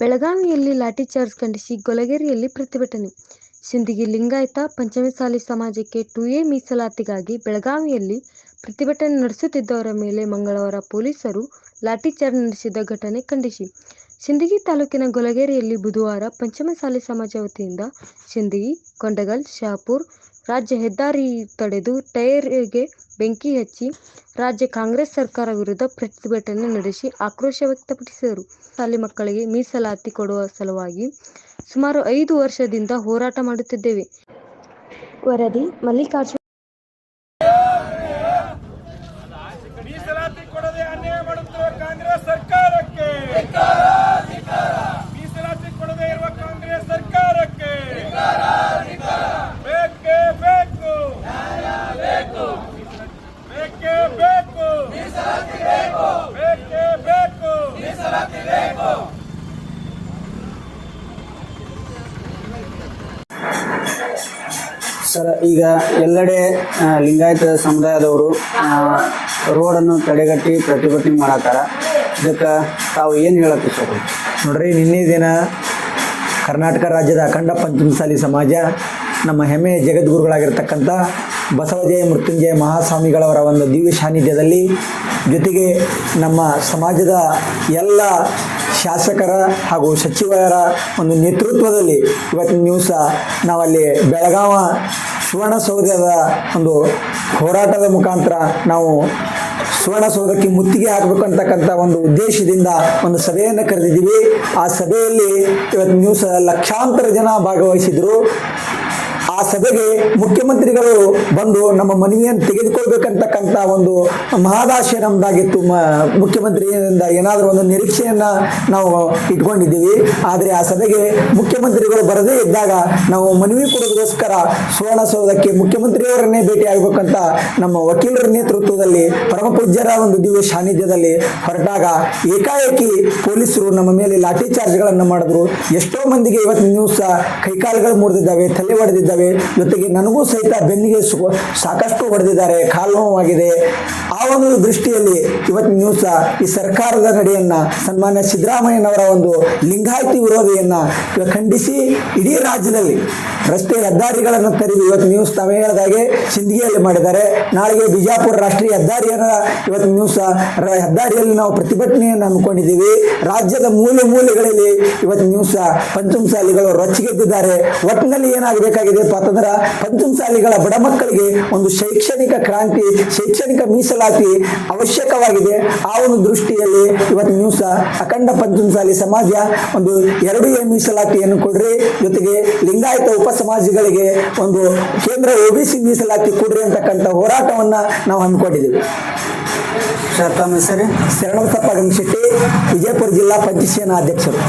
ಬೆಳಗಾವಿಯಲ್ಲಿ ಲಾಠಿಚಾರ್ಜ್ ಖಂಡಿಸಿ ಗೊಲಗೇರಿಯಲ್ಲಿ ಪ್ರತಿಭಟನೆ. ಸಿಂದಗಿ ಲಿಂಗಾಯತ ಪಂಚಮಸಾಲಿ ಸಮಾಜಕ್ಕೆ ಟು ಎ ಮೀಸಲಾತಿಗಾಗಿ ಬೆಳಗಾವಿಯಲ್ಲಿ ಪ್ರತಿಭಟನೆ ನಡೆಸುತ್ತಿದ್ದವರ ಮೇಲೆ ಮಂಗಳವಾರ ಪೊಲೀಸರು ಲಾಠಿಚಾರ್ಜ್ ನಡೆಸಿದ ಘಟನೆ ಖಂಡಿಸಿ. ಸಿಂದಗಿ ತಾಲೂಕಿನ ಗೊಲಗೇರಿಯಲ್ಲಿ ಬುಧವಾರ ಪಂಚಮಸಾಲಿ ಸಮಾಜ ವತಿಯಿಂದ ಸಿಂದಗಿ, ಕೊಂಡಗಲ್ ಶಹಾಪುರ ರಾಜ್ಯ ಹೆದ್ದಾರಿ ತಡೆದು ಟೈರ್ಗೆ ಬೆಂಕಿ ಹಚ್ಚಿ ರಾಜ್ಯ ಕಾಂಗ್ರೆಸ್ ಸರ್ಕಾರ ವಿರುದ್ಧ ಪ್ರತಿಭಟನೆ ನಡೆಸಿ ಆಕ್ರೋಶ ವ್ಯಕ್ತಪಡಿಸಿದರು. ಶಾಲೆ ಮಕ್ಕಳಿಗೆ ಮೀಸಲಾತಿ ಕೊಡುವ ಸಲುವಾಗಿ ಸುಮಾರು ಐದು ವರ್ಷದಿಂದ ಹೋರಾಟ ಮಾಡುತ್ತಿದ್ದೇವೆ. ವರದಿ ಮಲ್ಲಿಕಾರ್ಜುನ ಮೀಸಲಾತಿ ಕೊಡದೆ ಅನ್ಯಾಯ ಮಾಡುತ್ತಿರುವ ಕಾಂಗ್ರೆಸ್ ಸರ್ಕಾರಕ್ಕೆ ಮೀಸಲಾತಿ ಕೊಡದೆ ಇರುವ ಕಾಂಗ್ರೆಸ್ ಸರ್ಕಾರಕ್ಕೆ ಬೇಕೇ ಬೇಕು ಬೇಕೇ ಬೇಕು ಬೇಕೇ ಬೇಕು ಸರ್, ಈಗ ಎಲ್ಲೆಡೆ ಲಿಂಗಾಯತ ಸಮುದಾಯದವರು ರೋಡನ್ನು ತಡೆಗಟ್ಟಿ ಪ್ರತಿಭಟನೆ ಮಾಡತ್ತಾರ. ಇದಕ್ಕೆ ತಾವು ಏನು ಹೇಳಕ್ಕೆ ಸರ್? ನೋಡ್ರಿ, ನಿನ್ನೆ ದಿನ ಕರ್ನಾಟಕ ರಾಜ್ಯದ ಅಖಂಡ ಪಂಚಮಸಾಲಿ ಸಮಾಜ ನಮ್ಮ ಹೆಮ್ಮೆಯ ಜಗದ್ಗುರುಗಳಾಗಿರ್ತಕ್ಕಂಥ ಬಸವಜಯ ಮೃತ್ಯುಂಜಯ ಮಹಾಸ್ವಾಮಿಗಳವರ ಒಂದು ದಿವ್ಯ ಸಾನ್ನಿಧ್ಯದಲ್ಲಿ ಜೊತೆಗೆ ನಮ್ಮ ಸಮಾಜದ ಎಲ್ಲ ಶಾಸಕರ ಹಾಗೂ ಸಚಿವರ ಒಂದು ನೇತೃತ್ವದಲ್ಲಿ ಇವತ್ತಿನ ದಿವಸ ನಾವಲ್ಲಿ ಬೆಳಗಾವ ಸುವರ್ಣಸೌಧದ ಒಂದು ಹೋರಾಟದ ಮುಖಾಂತರ ನಾವು ಸುವರ್ಣಸೌಧಕ್ಕೆ ಮುತ್ತಿಗೆ ಹಾಕಬೇಕು ಅಂತಕ್ಕಂಥ ಒಂದು ಉದ್ದೇಶದಿಂದ ಒಂದು ಸಭೆಯನ್ನು ಕರೆದಿದ್ದೀವಿ. ಆ ಸಭೆಯಲ್ಲಿ ಇವತ್ತು ನ್ಯೂಸ್ ಲಕ್ಷಾಂತರ ಜನ ಭಾಗವಹಿಸಿದ್ರು. ಆ ಸಭೆಗೆ ಮುಖ್ಯಮಂತ್ರಿಗಳು ಬಂದು ನಮ್ಮ ಮನವಿಯನ್ನು ತೆಗೆದುಕೊಳ್ಬೇಕಂತಕ್ಕಂಥ ಒಂದು ಮಹಾದಾಶೆ ನಮ್ದಾಗಿತ್ತು ಮುಖ್ಯಮಂತ್ರಿಯಿಂದ ಏನಾದರೂ ಒಂದು ನಿರೀಕ್ಷೆಯನ್ನ ನಾವು ಇಟ್ಕೊಂಡಿದ್ದೀವಿ. ಆದರೆ ಆ ಸಭೆಗೆ ಮುಖ್ಯಮಂತ್ರಿಗಳು ಬರದೇ ಇದ್ದಾಗ ನಾವು ಮನವಿ ಕೊಡೋದಕ್ಕೋಸ್ಕರ ಸುವರ್ಣಸೌಧಕ್ಕೆ ಮುಖ್ಯಮಂತ್ರಿಯವರನ್ನೇ ಭೇಟಿ ಆಗಬೇಕಂತ ನಮ್ಮ ವಕೀಲರ ನೇತೃತ್ವದಲ್ಲಿ ಪರಮ ಪೂಜ್ಯರ ಒಂದು ದಿವ್ಯ ಸಾನ್ನಿಧ್ಯದಲ್ಲಿ ಹೊರಟಾಗ ಏಕಾಏಕಿ ಪೊಲೀಸರು ನಮ್ಮ ಮೇಲೆ ಲಾಠಿ ಚಾರ್ಜ್ಗಳನ್ನು ಮಾಡಿದ್ರು. ಎಷ್ಟೋ ಮಂದಿಗೆ ಇವತ್ತು ನ್ಯೂಸ್ ಕೈಕಾಲುಗಳು ಮುರಿದಿದ್ದಾವೆ, ತಲೆ ಹೊಡೆದಿದ್ದಾವೆ ಜೊತೆಗೆ ನನಗೂ ಸಹಿತ ಬೆನ್ನಿಗೆ ಸಾಕಷ್ಟು ಹೊಡೆದಿದ್ದಾರೆ ಕಾಲು ನೋವಾಗಿದೆ ಆ ಒಂದು ದೃಷ್ಟಿಯಲ್ಲಿ ಇವತ್ತಿನ ನ್ಯೂಸ್ ಈ ಸರ್ಕಾರದ ನಡೆಯನ್ನ ಸನ್ಮಾನ್ಯ ಸಿದ್ದರಾಮಯ್ಯನವರ ಒಂದು ಲಿಂಗಾಯತಿ ವಿರೋಧಿಯನ್ನ ಖಂಡಿಸಿ ಇಡೀ ರಾಜ್ಯದಲ್ಲಿ ರಸ್ತೆ ಹೆದ್ದಾರಿಗಳನ್ನು ತೆರೆದು ಇವತ್ತು ನ್ಯೂಸ್ ತಾವೇ ಹೇಳಿದಾಗೆ ಸಿಂದಗಿಯಲ್ಲಿ ಮಾಡಿದ್ದಾರೆ. ನಾಳೆಗೆ ಬಿಜಾಪುರ ರಾಷ್ಟ್ರೀಯ ಹೆದ್ದಾರಿಯನ್ನ ಇವತ್ತು ನ್ಯೂಸ್ ಹೆದ್ದಾರಿಯಲ್ಲಿ ನಾವು ಪ್ರತಿಭಟನೆಯನ್ನು ಹಮ್ಮಿಕೊಂಡಿದ್ದೀವಿ. ರಾಜ್ಯದ ಮೂಲೆ ಮೂಲೆಗಳಲ್ಲಿ ಇವತ್ತು ನ್ಯೂಸ್ ಪಂಚಮಸಾಲಿಗಳು ರೊಚ್ಚಿಗೆದ್ದಿದ್ದಾರೆ. ಒಟ್ಟಿನಲ್ಲಿ ಏನಾಗಬೇಕಾಗಿದೆ? ಅಂತಂದ್ರೆ ಪಂಚಮಸಾಲಿಗಳ ಬಡ ಮಕ್ಕಳಿಗೆ ಒಂದು ಶೈಕ್ಷಣಿಕ ಕ್ರಾಂತಿ ಶೈಕ್ಷಣಿಕ ಮೀಸಲಾತಿ ಅವಶ್ಯಕವಾಗಿದೆ. ಆ ಒಂದು ದೃಷ್ಟಿಯಲ್ಲಿ ಇವತ್ತು ನ್ಯೂಸ್ ಅಖಂಡ ಪಂಚಮಸಾಲಿ ಸಮಾಜ ಒಂದು ಎರಡು ಎ ಮೀಸಲಾತಿಯನ್ನು ಕೊಡ್ರಿ. ಜೊತೆಗೆ ಲಿಂಗಾಯತ ಉಪ ಸಮಾಜಗಳಿಗೆ ಒಂದು ಕೇಂದ್ರ ಒಬಿಸಿ ಮೀಸಲಾತಿ ಕೊಡ್ರಿ ಅಂತಕ್ಕಂಥ ಹೋರಾಟವನ್ನ ನಾವು ಹಮ್ಮಿಕೊಂಡಿದ್ದೀವಿ. ಸರ್ ತಮ್ಮ ಹೆಸರು? ಶರಣಬಸಪ್ಪ ಗಂಗಶೆಟ್ಟಿ ವಿಜಯಪುರ ಜಿಲ್ಲಾ ಪಂಚಸೇನಾ ಅಧ್ಯಕ್ಷರು.